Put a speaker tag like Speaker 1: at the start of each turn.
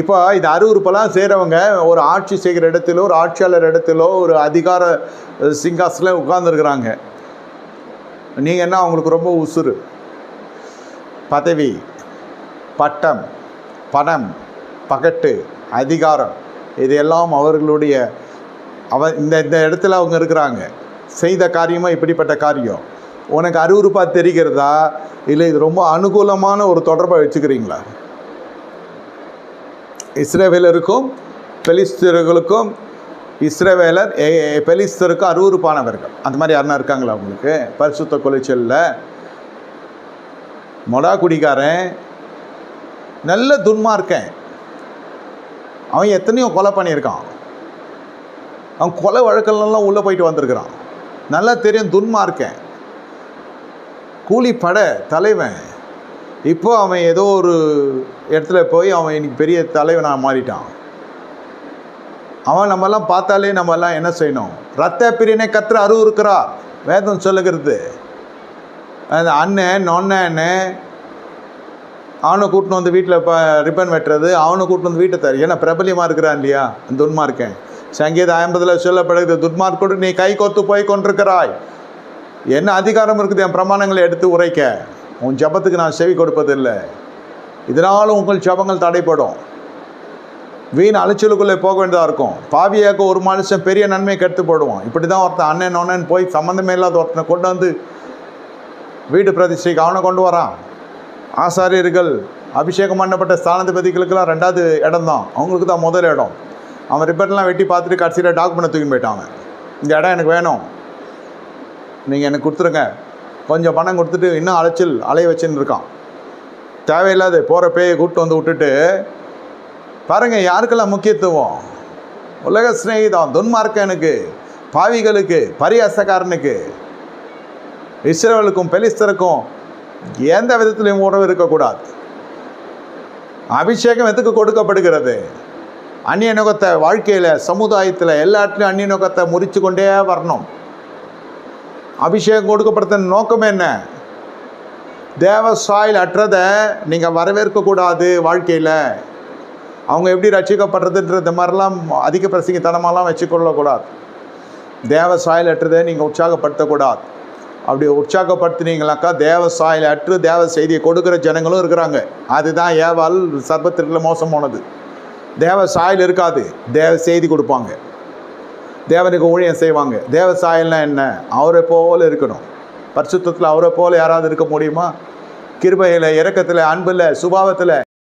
Speaker 1: இப்போ இது அருவறுப்பெல்லாம் செய்கிறவங்க ஒரு ஆட்சி செய்கிற இடத்திலோ ஒரு ஆட்சியாளர் இடத்திலோ ஒரு அதிகார சிங்காசனில் உட்கார்ந்துருக்குறாங்க. நீங்கள் என்ன அவங்களுக்கு ரொம்ப உசுறு? பதவி பட்டம் பணம் பகட்டு அதிகாரம் இதையெல்லாம் அவர்களுடைய அவ இந்த இந்த இடத்துல அவங்க இருக்கிறாங்க. செய்த காரியமாக இப்படிப்பட்ட காரியம்? உனக்கு அருவருப்பாக தெரிகிறதா? இல்லை இது ரொம்ப அனுகூலமான ஒரு தொடர்பை வச்சுக்கிறீங்களா? இஸ்ரேவேலருக்கும் பெலிஸ்தர்களுக்கும் இஸ்ரேவேலர் பெலிஸ்தருக்கும் அருவருப்பானவர்கள். அந்த மாதிரி யாருன்னா இருக்காங்களா அவங்களுக்கு பரிசுத்த கொலைச்சலில். மொடா குடிக்காரன் நல்ல துன்மார்க்கன். அவன் எத்தனையோ கொலை பண்ணியிருக்கான். அவன் கொலை வழக்கெல்லாம் உள்ளே போயிட்டு வந்திருக்கிறான். நல்லா தெரியும் துன்மார்க்கன். கூலி தலைவன். இப்போ அவன் ஏதோ ஒரு இடத்துல போய் அவன் இன்னைக்கு பெரிய தலைவனாக மாறிட்டான். அவன் நம்மெல்லாம் பார்த்தாலே நம்மெல்லாம் என்ன செய்யணும்? ரத்த பிரியனை கத்திர அருவு இருக்கிறா? வேதம் சொல்லுகிறது. அந்த அண்ணன் நொண்ணன்னு அவனை கூட்டின்னு வந்து வீட்டில் இப்போ ரிப்பன் வெட்டுறது அவனை கூட்டின்னு வந்து வீட்டை தரு ஏன்னா பிரபலியமாக இருக்கிறான் இல்லையா? துன்மார்க்கன் சங்கீத ஐம்பதில் சொல்லப்படுகிறது துன்மார்க்கோடு நீ கை கோர்த்து போய் கொண்டிருக்கிறாய். என்ன அதிகாரம் இருக்குது என் பிரமாணங்களை எடுத்து உரைக்க? உன் ஜபத்துக்கு நான் செவி கொடுப்பதில்லை. இதனாலும் உங்கள் ஜபங்கள் தடைப்படும் வீண் அலைச்சலுக்குள்ளே போக வேண்டியதாக இருக்கும். பாவியாக்க ஒரு மனுஷன் பெரிய நன்மையை கெடுத்து போடுவான் இப்படி தான் ஒருத்தன் அண்ணன் ஒன்னன் போய் சம்மந்தமே இல்லாத ஒருத்தனை கொண்டு வந்து வீடு பிரதிஷ்டைக்கு அவனை கொண்டு வரான். ஆசாரியர்கள் அபிஷேகம் பண்ணப்பட்ட ஸ்தானாதிபதிகளுக்கெல்லாம் ரெண்டாவது இடம் தான் அவங்களுக்கு தான் முதல் இடம். அவன் ரிப்பர்ட்லாம் வெட்டி பார்த்துட்டு கடைசியில் டாக்குமெண்ட் தூக்கி போயிட்டான் இந்த இடம் எனக்கு வேணும். நீங்கள் எனக்கு கொடுத்துருங்க. கொஞ்சம் பணம் கொடுத்துட்டு இன்னும் அலைச்சல் அலைய வச்சுன்னு இருக்கான். தேவையில்லாத போகிற பேயை கூப்பிட்டு வந்து விட்டுட்டு பாருங்கள் யாருக்கெல்லாம் முக்கியத்துவம்? உலக சிநேகிதம் துன்மார்க்கனுக்கு பாவிகளுக்கு பரியாசக்காரனுக்கு இஸ்ரேலுக்கும் பெலிஸ்தருக்கும் எந்த விதத்திலையும் உறவு இருக்கக்கூடாது. அபிஷேகம் எதுக்கு கொடுக்கப்படுகிறது? அந்நிய நோக்கத்தை வாழ்க்கையில் சமுதாயத்தில் எல்லாத்துலேயும் அந்நிய நோக்கத்தை முறித்து கொண்டே வரணும். அபிஷேகம் கொடுக்கப்படுத்த நோக்கம் என்ன? தேவ சாயில் அற்றதை நீங்கள் வரவேற்கக்கூடாது வாழ்க்கையில். அவங்க எப்படி ரட்சிக்கப்படுறதுன்றது மாதிரிலாம் அதிக பிரசங்கித்தனமாலாம் வச்சுக்கொள்ளக்கூடாது. தேவ சாயில் அற்றதை நீங்கள் உற்சாகப்படுத்தக்கூடாது. அப்படி உற்சாகப்படுத்தினீங்களாக்கா தேவ சாயில் அற்று தேவ செய்தியை கொடுக்குற ஜனங்களும் இருக்கிறாங்க. அதுதான் ஏவால் சர்பத்திற்குள்ள மோசம் போனது தேவ சாயல் இருக்காது. தேவ செய்தி கொடுப்பாங்க. தேவனுக்கு ஊழியம் செய்வாங்க. தேவ சாயல்னா என்ன? அவரை போல் இருக்கணும். பரிசுத்தத்தில் அவரை போல் யாராவது இருக்க முடியுமா? கிருபையில் இறக்கத்தில் அன்பில் சுபாவத்தில்